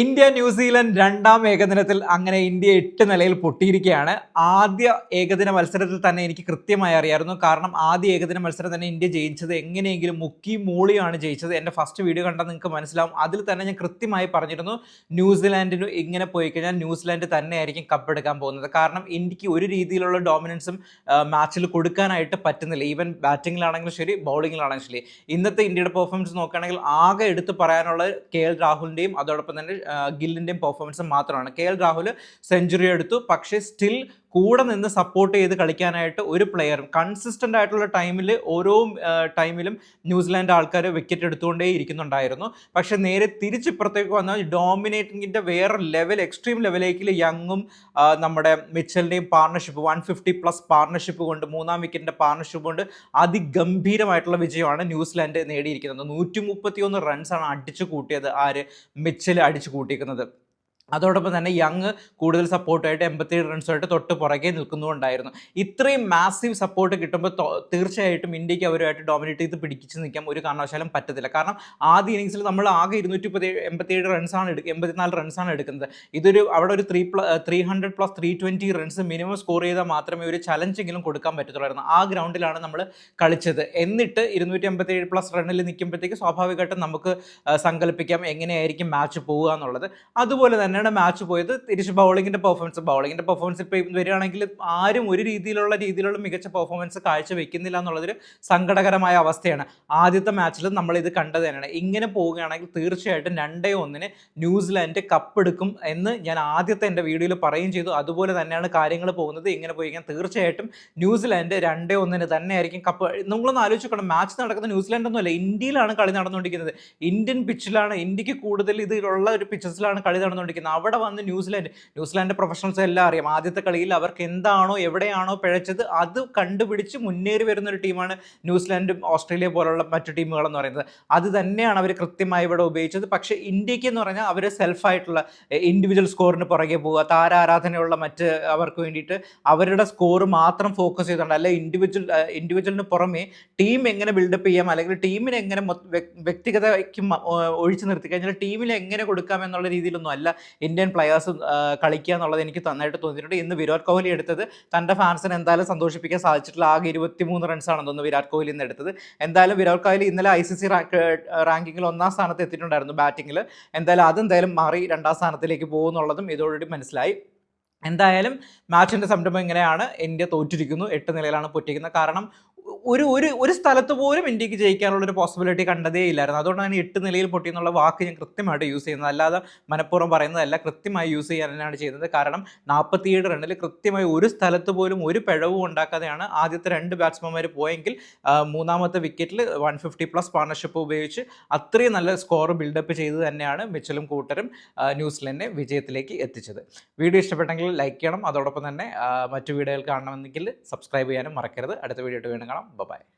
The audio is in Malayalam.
ഇന്ത്യ ന്യൂസിലൻഡ് രണ്ടാം ഏകദിനത്തിൽ അങ്ങനെ ഇന്ത്യ എട്ട് നിലയിൽ പൊട്ടിയിരിക്കുകയാണ്. ആദ്യ ഏകദിന മത്സരത്തിൽ തന്നെ എനിക്ക് കൃത്യമായി അറിയായിരുന്നു. കാരണം ആദ്യ ഏകദിന മത്സരം തന്നെ ഇന്ത്യ ജയിച്ചത് എങ്ങനെയെങ്കിലും മുക്കി മൂളിയാണ് ജയിച്ചത്. എന്റെ ഫസ്റ്റ് വീഡിയോ കണ്ടാൽ നിങ്ങൾക്ക് മനസ്സിലാവും. അതിൽ തന്നെ ഞാൻ കൃത്യമായി പറഞ്ഞിരുന്നു ന്യൂസിലാൻഡിന് ഇങ്ങനെ പോയി കഴിഞ്ഞാൽ ന്യൂസിലാൻഡ് തന്നെയായിരിക്കും കപ്പെടുക്കാൻ പോകുന്നത്. കാരണം ഇന്ത്യയ്ക്ക് ഒരു രീതിയിലുള്ള ഡോമിനൻസും മാച്ചിൽ കൊടുക്കാനായിട്ട് പറ്റുന്നില്ല. ഈവൻ ബാറ്റിങ്ങിലാണെങ്കിലും ശരി ബൗളിങ്ങിലാണെങ്കിലും ശരി. ഇന്നത്തെ ഇന്ത്യയുടെ പെർഫോമൻസ് നോക്കുകയാണെങ്കിൽ ആകെ എടുത്തു പറയാനുള്ള കെ എൽ രാഹുലിന്റെയും അതോടൊപ്പം തന്നെ ഗില്ലിന്റെയും പെർഫോമൻസും മാത്രമാണ്. കെ എൽ രാഹുൽ സെഞ്ചുറി എടുത്തു. പക്ഷേ സ്റ്റിൽ കൂടെ നിന്ന് സപ്പോർട്ട് ചെയ്ത് കളിക്കാനായിട്ട് ഒരു പ്ലെയറും കൺസിസ്റ്റന്റ് ആയിട്ടുള്ള ടൈമിൽ ഓരോ ടൈമിലും ന്യൂസിലാൻഡ് ആൾക്കാർ വിക്കറ്റ് എടുത്തുകൊണ്ടേ ഇരിക്കുന്നുണ്ടായിരുന്നു. പക്ഷേ നേരെ തിരിച്ചിപ്പുറത്തേക്ക് വന്നാൽ ഡോമിനേറ്റിങ്ങിന്റെ വേറെ ലെവൽ എക്സ്ട്രീം ലെവലേക്കിൽ യങ്ങും നമ്മുടെ മിച്ചലിന്റെയും partnership one fifty plus partnership കൊണ്ട് മൂന്നാം വിക്കറ്റിന്റെ പാർട്ണർഷിപ്പ് കൊണ്ട് അതിഗംഭീരമായിട്ടുള്ള വിജയമാണ് ന്യൂസിലാൻഡ് നേടിയിരിക്കുന്നത്. നൂറ്റി മുപ്പത്തിയൊന്ന് റൺസാണ് അടിച്ചു കൂട്ടിയത് ആര്? മിച്ചൽ അടിച്ചു കൂട്ടിയിരിക്കുന്നത്. അതോടൊപ്പം തന്നെ യങ് കൂടുതൽ സപ്പോർട്ടായിട്ട് എൺപത്തിയേഴ് റൺസുമായിട്ട് തൊട്ട് പുറകെ നിൽക്കുന്നുണ്ടായിരുന്നു ഇത്രയും മാസീവ് സപ്പോർട്ട് കിട്ടുമ്പോൾ തീർച്ചയായിട്ടും ഇന്ത്യയ്ക്ക് അവരുമായിട്ട് ഡോമിനേറ്റ് ചെയ്ത് പിടിച്ച് നിൽക്കാൻ ഒരു കാരണവശാലും പറ്റത്തില്ല. കാരണം ആദ്യ ഇന്നിങ്സിൽ നമ്മൾ ആകെ ഇരുന്നൂറ്റി പതി എൺപത്തിയേഴ് റൺസാണ് എടുക്കുക എൺപത്തിനാല് റൺസാണ് എടുക്കുന്നത്. ഇതൊരു അവിടെ ഒരു three plus three hundred plus three twenty runs minimum score ചെയ്താൽ മാത്രമേ ഒരു ചലഞ്ചെങ്കിലും കൊടുക്കാൻ പറ്റത്തുള്ളായിരുന്നു. ആ ഗ്രൗണ്ടിലാണ് നമ്മൾ കളിച്ചത്. എന്നിട്ട് ഇരുന്നൂറ്റി എൺപത്തിയേഴ് പ്ലസ് റണ്ണിൽ നിൽക്കുമ്പോഴത്തേക്ക് സ്വാഭാവികമായിട്ടും നമുക്ക് സങ്കല്പിക്കാം എങ്ങനെയായിരിക്കും മാച്ച് പോവുക എന്നുള്ളത്. അതുപോലെ തന്നെയാണ് മാച്ച് പോയത്. തിരിച്ച് ബൗളിങ്ങിന്റെ പെർഫോമൻസ് ബൗളിങ്ങിന്റെ പെർഫോമൻസ് ഇപ്പോൾ വരികയാണെങ്കിൽ ആരും ഒരു രീതിയിലുള്ള രീതിയിലുള്ള മികച്ച പെർഫോമൻസ് കാഴ്ചവെക്കുന്നില്ല എന്നുള്ളതൊരു സങ്കടകരമായ അവസ്ഥയാണ്. ആദ്യത്തെ മാച്ചിൽ നമ്മൾ ഇത് കണ്ടത് തന്നെയാണ്. ഇങ്ങനെ പോവുകയാണെങ്കിൽ തീർച്ചയായിട്ടും രണ്ടേ ഒന്നിന് ന്യൂസിലാൻഡ് കപ്പെടുക്കും എന്ന് ഞാൻ ആദ്യത്തെ എന്റെ വീഡിയോയിൽ പറയുകയും ചെയ്തു. അതുപോലെ തന്നെയാണ് കാര്യങ്ങൾ പോകുന്നത്. ഇങ്ങനെ പോയി കഴിഞ്ഞാൽ തീർച്ചയായിട്ടും ന്യൂസിലാൻഡ് രണ്ടേ ഒന്നിന് തന്നെയായിരിക്കും കപ്പ് നിങ്ങളൊന്ന് ആലോചിക്കണം. മാച്ച് നടക്കുന്ന ന്യൂസിലാൻഡ് ഒന്നുമല്ല ഇന്ത്യയിലാണ് കളി നടന്നുകൊണ്ടിരിക്കുന്നത്. ഇന്ത്യൻ പിച്ചിലാണ് ഇന്ത്യയ്ക്ക് കൂടുതൽ ഇതിലുള്ള ഒരു പിച്ചസിലാണ് കളി നടന്നുകൊണ്ടിരിക്കുന്നത്. അവിടെ വന്ന് ന്യൂസിലാൻഡ് ന്യൂസിലാൻഡ് പ്രൊഫഷണൽസ് എല്ലാം അറിയാം. ആദ്യത്തെ കളിയിൽ അവർക്ക് എന്താണോ എവിടെയാണോ പിഴച്ചത് അത് കണ്ടുപിടിച്ച് മുന്നേറി വരുന്ന ഒരു ടീമാണ് ന്യൂസിലാൻഡും ഓസ്ട്രേലിയ പോലുള്ള മറ്റു ടീമുകൾ എന്ന് പറയുന്നത്. അത് തന്നെയാണ് അവർ കൃത്യമായി ഇവിടെ ഉപയോഗിച്ചത്. പക്ഷേ ഇന്ത്യയ്ക്ക് എന്ന് പറഞ്ഞാൽ അവർ സെൽഫായിട്ടുള്ള ഇൻഡിവിജ്വൽ സ്കോറിന് പുറകെ പോവുക താരാരാധനയുള്ള മറ്റ് അവർക്ക് വേണ്ടിയിട്ട് അവരുടെ സ്കോർ മാത്രം ഫോക്കസ് ചെയ്തുകൊണ്ട് അല്ലെ ഇൻഡിവിജ്വൽ ഇൻഡിവിജ്വലിന് പുറമെ ടീം എങ്ങനെ ബിൽഡപ്പ് ചെയ്യാം അല്ലെങ്കിൽ ടീമിനെ എങ്ങനെ വ്യക്തിഗതയ്ക്ക് ഒഴിച്ചു നിർത്തി കഴിഞ്ഞാൽ ടീമിൽ എങ്ങനെ കൊടുക്കാം എന്നുള്ള രീതിയിലൊന്നും അല്ല ഇന്ത്യൻ പ്ലെയേഴ്സ് കളിക്കുക എന്നുള്ളത് എനിക്ക് നന്നായിട്ട് തോന്നിയിട്ടുണ്ട്. ഇന്ന് വിരാട് കോഹ്ലി എടുത്തത് തന്റെ ഫാൻസിനെ എന്തായാലും സന്തോഷിപ്പിക്കാൻ സാധിച്ചിട്ടുള്ള ആകെ ഇരുപത്തി മൂന്ന് റൺസാണെന്ന് തോന്നുന്നു വിരാട് കോഹ്ലി ഇന്ന് എടുത്തത്. എന്തായാലും വിരാട് കോഹ്ലി ഇന്നലെ ഐ സി സി റാങ്കിങ്ങിൽ ഒന്നാം സ്ഥാനത്ത് എത്തിയിട്ടുണ്ടായിരുന്നു ബാറ്റിങ്ങിൽ എന്തായാലും അതെന്തായാലും മാറി രണ്ടാം സ്ഥാനത്തിലേക്ക് പോകുന്നുള്ളതും ഇതോടുകൂടി മനസ്സിലായി. എന്തായാലും മാച്ചിന്റെ സംരംഭം ഇങ്ങനെയാണ്. ഇന്ത്യ തോറ്റിരിക്കുന്നു. എട്ട് നിലയിലാണ് പൊറ്റിക്കുന്നത് കാരണം ഒരു ഒരു ഒരു സ്ഥലത്ത് പോലും ഇന്ത്യയ്ക്ക് ജയിക്കാനുള്ള ഒരു പോസിബിലിറ്റി കണ്ടതേ ഇല്ലായിരുന്നു. അതുകൊണ്ടാണ് എട്ട് നിലയിൽ പൊട്ടി എന്നുള്ള വാക്ക് ഞാൻ കൃത്യമായിട്ട് യൂസ് ചെയ്യുന്നത്. അല്ലാതെ മനഃപൂർവം പറയുന്നതല്ല കൃത്യമായി യൂസ് ചെയ്യാൻ തന്നെയാണ് ചെയ്യുന്നത്. കാരണം നാൽപ്പത്തിയേഴ് റണ്ണിൽ കൃത്യമായി ഒരു സ്ഥലത്ത് പോലും ഒരു പിഴവും ഉണ്ടാക്കാതെയാണ് ആദ്യത്തെ രണ്ട് ബാറ്റ്സ്മാൻമാർ പോയെങ്കിൽ മൂന്നാമത്തെ വിക്കറ്റിൽ വൺ ഫിഫ്റ്റി പ്ലസ് പാർട്ണർഷിപ്പ് ഉപയോഗിച്ച് അത്രയും നല്ല സ്കോർ ബിൽഡപ്പ് ചെയ്ത് തന്നെയാണ് മിച്ചലും കൂട്ടരും ന്യൂസിലൻഡിനെ വിജയത്തിലേക്ക് എത്തിച്ചത്. വീഡിയോ ഇഷ്ടപ്പെട്ടെങ്കിൽ ലൈക്ക് ചെയ്യണം. അതോടൊപ്പം തന്നെ മറ്റു വീഡിയോകൾ കാണണമെന്നെങ്കിൽ സബ്സ്ക്രൈബ് ചെയ്യാനും മറക്കരുത്. അടുത്ത വീഡിയോ ആയിട്ട് വീണ്ടും കാണാം. Bye-bye.